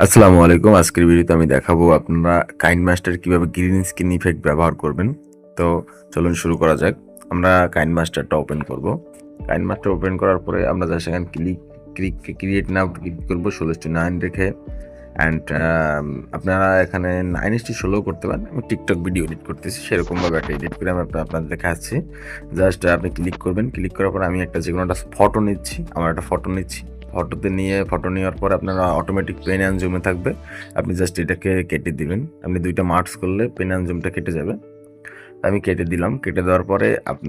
আসসালামু আলাইকুম। আজকের ভিডিওতে আমি দেখাবো আপনারা কাইন মাস্টার কীভাবে গ্রিন স্ক্রিন ইফেক্ট ব্যবহার করবেন। তো চলুন শুরু করা যাক। আমরা কাইন মাস্টারটা ওপেন করব। কাইন মাস্টার ওপেন করার পরে আমরা যা সেখানে click click, create now, click করব, ষোলো ষোলোটি নাইন রেখে। অ্যান্ড আপনারা এখানে নাইন এসটি ষোলো করতে পারেন। আমি টিকটক ভিডিও এডিট করতেছি, সেরকমভাবে একটা এডিট করে আমি আপনার- আপনাদের দেখাচ্ছি। জাস্ট আপনি ক্লিক করবেন। ক্লিক করার পর আমি একটা যে কোনো একটা ফটো নিচ্ছি, আমার একটা ফটো নিচ্ছি। ফটোতে নিয়ে, ফটো নেওয়ার পর আপনারা অটোমেটিক পেন অ্যান্ড জুমে থাকবে। আপনি জাস্ট এটাকে কেটে দিবেন। আপনি দুইটা মার্কস করলে পেন অ্যান্ড জুমটা কেটে যাবে। আমি কেটে দিলাম। কেটে দেওয়ার পরে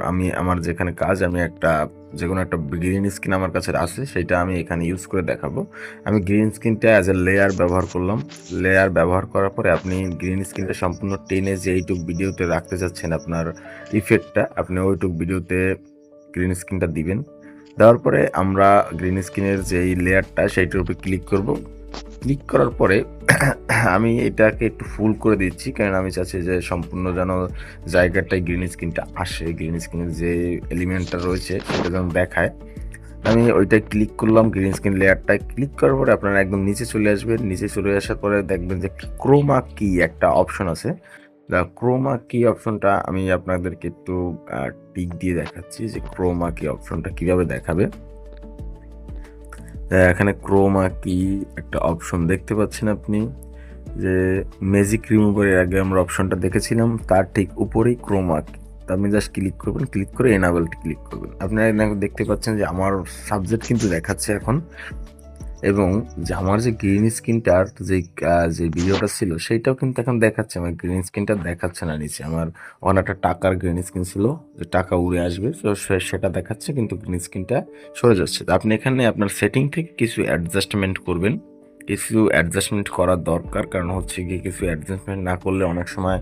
আমি আমার যেখানে কাজ, আমি একটা যে কোনো একটা গ্রিন স্ক্রিন আমার কাছে আছে, সেটা আমি এখানে ইউজ করে দেখাবো। আমি গ্রিন স্ক্রিনটা অ্যাজ এ লেয়ার ব্যবহার করলাম। লেয়ার ব্যবহার করার পরে আপনি গ্রিন স্ক্রিনটা সম্পূর্ণ টেনে যে এইটুক ভিডিওতে রাখতে চাচ্ছেন আপনার ইফেক্টটা আপনি ওইটুক ভিডিওতে গ্রিন স্ক্রিনটা দিবেন। দেওয়ার পরে আমরা গ্রিন স্ক্রিনের যে এই লেয়ারটা সেইটার উপরে ক্লিক করব। ক্লিক করার পরে আমি এটাকে একটু ফুল করে দিচ্ছি কারণ আমি চাচ্ছি যে সম্পূর্ণ যেন জায়গাটায় গ্রিন স্ক্রিনটা আসে গ্রিন স্ক্রিনের যে এলিমেন্টটা রয়েছে, সেটা যেন দেখায়। আমি ওইটায় ক্লিক করলাম গ্রিন স্ক্রিন লেয়ারটায় ক্লিক করার পরে আপনারা একদম নিচে চলে আসবেন। নিচে চলে আসার পরে দেখবেন যে ক্রোমা কি একটা অপশন আছে। ক্রোমা কি অপশনটা আমি আপনাদেরকে একটু টিক দিয়ে দেখাচ্ছি যে ক্রোমা কি অপশনটা কীভাবে দেখাবে। এখানে ক্রোমা কি একটা অপশন দেখতে পাচ্ছেন আপনি, যে ম্যাজিক রিমুভারের আগে আমরা অপশনটা দেখেছিলাম, তার ঠিক উপরেই ক্রোমা কি আপনি জাস্ট ক্লিক করবেন ক্লিক করে এনাবেলটি ক্লিক করবেন। আপনারা দেখতে পাচ্ছেন যে আমার সাবজেক্ট কিন্তু দেখাচ্ছে এখন। এবং যে আমার যে গ্রিন স্ক্রিনটার যে যে ভিডিওটা ছিল, সেইটাও কিন্তু এখন দেখাচ্ছে। আমার গ্রিন স্ক্রিনটা দেখাচ্ছে না নিচে। আমার অনেকটা টাকার গ্রিন স্ক্রিন ছিল, যে টাকা উড়ে আসবে সেটা দেখাচ্ছে, কিন্তু গ্রিন স্ক্রিনটা সরে যাচ্ছে। তো আপনি এখানে আপনার সেটিং থেকে কিছু অ্যাডজাস্টমেন্ট করবেন। কিছু অ্যাডজাস্টমেন্ট করার দরকার। কারণ হচ্ছে গিয়ে কিছু অ্যাডজাস্টমেন্ট না করলে অনেক সময়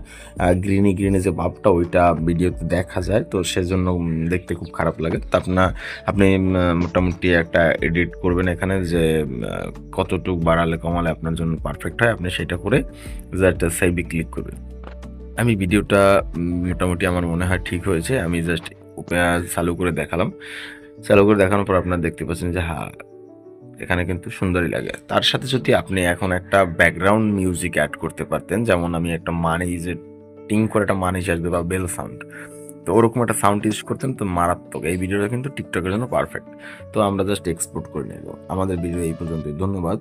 গ্রিনি গ্রিনে যে ভাবটা, ওইটা ভিডিওতে দেখা যায়। তো সেজন্য দেখতে খুব খারাপ লাগে। তো আপনার আপনি মোটামুটি একটা এডিট করবেন এখানে যে কতটুক বাড়ালে, কমালে আপনার জন্য পারফেক্ট হয়। আপনি সেটা করে জাস্ট সেভি ক্লিক করবেন। আমি ভিডিওটা মোটামুটি আমার মনে হয় ঠিক হয়েছে। আমি জাস্ট চালু করে দেখালাম। চালু করে দেখানোর পর আপনারা দেখতে পাচ্ছেন যে হ্যাঁ এখানে কিন্তু সুন্দরই লাগে। তার সাথে যদি আপনি এখন একটা ব্যাকগ্রাউন্ড মিউজিক অ্যাড করতে পারতেন, যেমন আমি একটা মানে ইজে টিং করে একটা মানি আসবে বা বেল সাউন্ড তো ওরকম একটা সাউন্ড ইউজ করতেন, তো মারাত্মক। এই ভিডিওটা কিন্তু টিকটকের জন্য পারফেক্ট তো আমরা জাস্ট এক্সপোর্ট করে নেব। আমাদের ভিডিও এই পর্যন্তই। ধন্যবাদ।